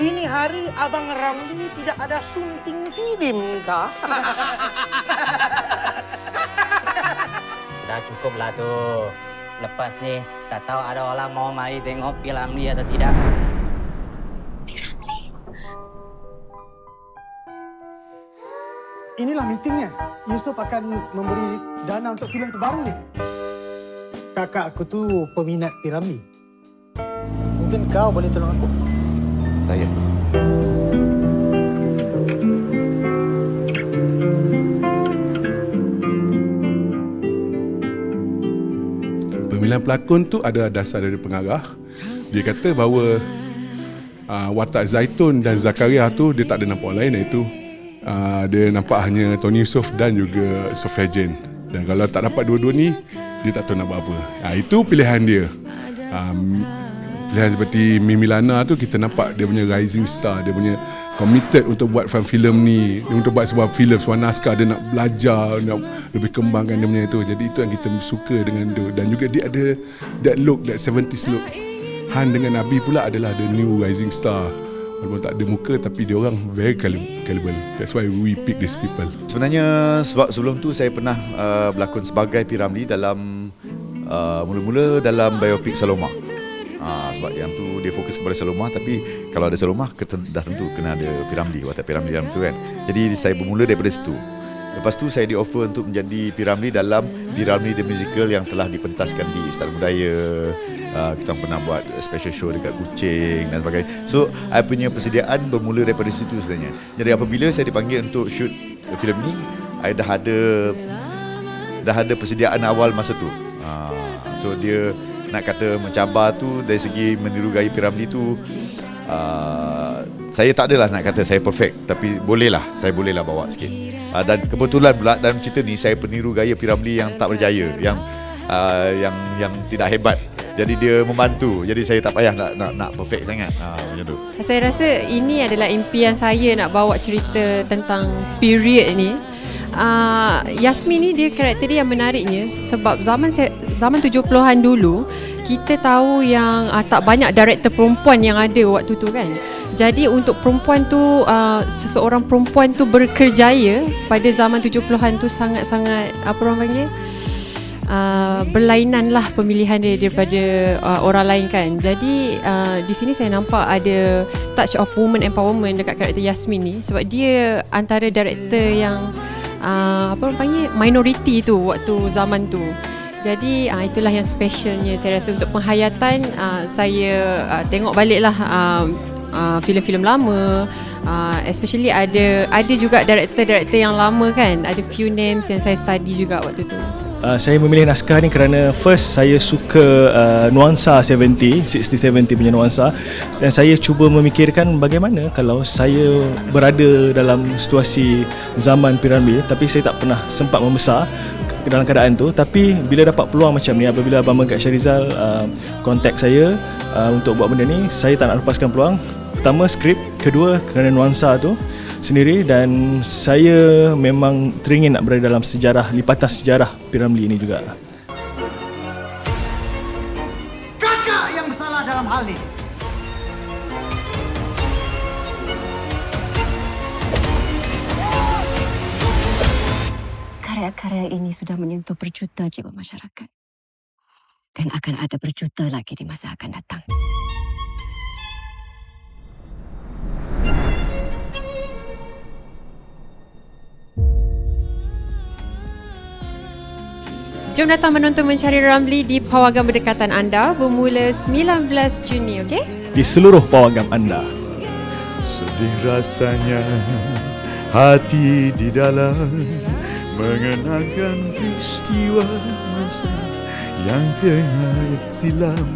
ini hari Abang Ramli tidak ada sunting film kah? Dah cukup lah tu. Lepas ni, tak tahu ada orang mau mari tengok filem ni atau tidak. Inilah meetingnya. Yusof akan memberi dana untuk filem terbaru ni. Kakak aku tu peminat Piramli. Mungkin kau boleh tolong aku. Saya. Pemilihan pelakon tu ada dasar dari pengarah. Dia kata bahawa uh, watak Zaitun dan Zakaria tu dia tak ada nampak lain iaitu uh, dia nampak hanya Tony Yusof dan juga Sofia Jen. Dan kalau tak dapat dua-dua ni, dia tak tahu nak buat apa. Uh, itu pilihan dia. Um, pilihan seperti Mimi Lana tu kita nampak dia punya rising star, dia punya committed untuk buat film filem ni, untuk buat sebuah filem, sebuah naskah dia nak belajar, nak lebih kembangkan dia punya itu. Jadi itu yang kita suka dengan dia dan juga dia ada that look, that 70s look. Han dengan Nabi pula adalah the new rising star. Walaupun tak ada muka tapi dia orang very caliber. That's why we pick these people. Sebenarnya sebab sebelum tu saya pernah uh, berlakon sebagai Piramli dalam uh, mula-mula dalam biopic Saloma. Uh, sebab yang tu dia fokus kepada Saloma tapi kalau ada Saloma keten- dah tentu kena ada Piramli watak Piramli dalam tu kan. Jadi saya bermula daripada situ. Lepas tu saya di offer untuk menjadi Piramli dalam Piramli the Musical yang telah dipentaskan di Istana Budaya. Uh, kita pernah buat special show dekat Kuching dan sebagainya. So, I punya persediaan bermula daripada situ sebenarnya. Jadi apabila saya dipanggil untuk shoot filem ni, I dah ada dah ada persediaan awal masa tu. Uh, so dia nak kata mencabar tu dari segi meniru gaya Piramli tu uh, saya tak adalah nak kata saya perfect tapi bolehlah saya bolehlah bawa sikit. Uh, dan kebetulan pula dalam cerita ni saya peniru gaya Piramli yang tak berjaya yang uh, yang yang tidak hebat. Jadi dia membantu. Jadi saya tak payah nak nak, nak perfect sangat. Ha macam tu. Saya rasa ini adalah impian saya nak bawa cerita tentang period ni. Uh, Yasmin ni dia karakter dia yang menariknya sebab zaman zaman 70-an dulu kita tahu yang uh, tak banyak director perempuan yang ada waktu tu kan. Jadi untuk perempuan tu uh, seseorang perempuan tu berkerjaya pada zaman 70-an tu sangat-sangat apa orang panggil uh, berlainan lah pemilihan dia daripada uh, orang lain kan. Jadi uh, di sini saya nampak ada touch of woman empowerment dekat karakter Yasmin ni sebab dia antara director yang uh, apa orang panggil? Minority tu waktu zaman tu. Jadi uh, itulah yang specialnya. Saya rasa untuk penghayatan uh, saya uh, tengok baliklah uh, uh, filem-filem lama. Uh, especially ada ada juga director-director yang lama kan. Ada few names yang saya study juga waktu tu Uh, saya memilih naskah ni kerana first saya suka uh, nuansa 70, 60-70 punya nuansa. Dan saya cuba memikirkan bagaimana kalau saya berada dalam situasi zaman piramid tapi saya tak pernah sempat membesar dalam keadaan tu. Tapi bila dapat peluang macam ni apabila Abang Megat Syarizal uh, kontak saya uh, untuk buat benda ni saya tak nak lepaskan peluang. Pertama skrip kedua kerana nuansa tu sendiri dan saya memang teringin nak berada dalam sejarah lipatan sejarah Piramli ini juga. Kakak yang bersalah dalam hal ni. Karya-karya ini sudah menyentuh berjuta jiwa masyarakat. Dan akan ada berjuta lagi di masa akan datang. Jom datang menonton Mencari Ramli di pawagam berdekatan anda bermula 19 Juni, okey? Di seluruh pawagam anda. Sedih rasanya hati di dalam mengenangkan peristiwa masa yang tengah silam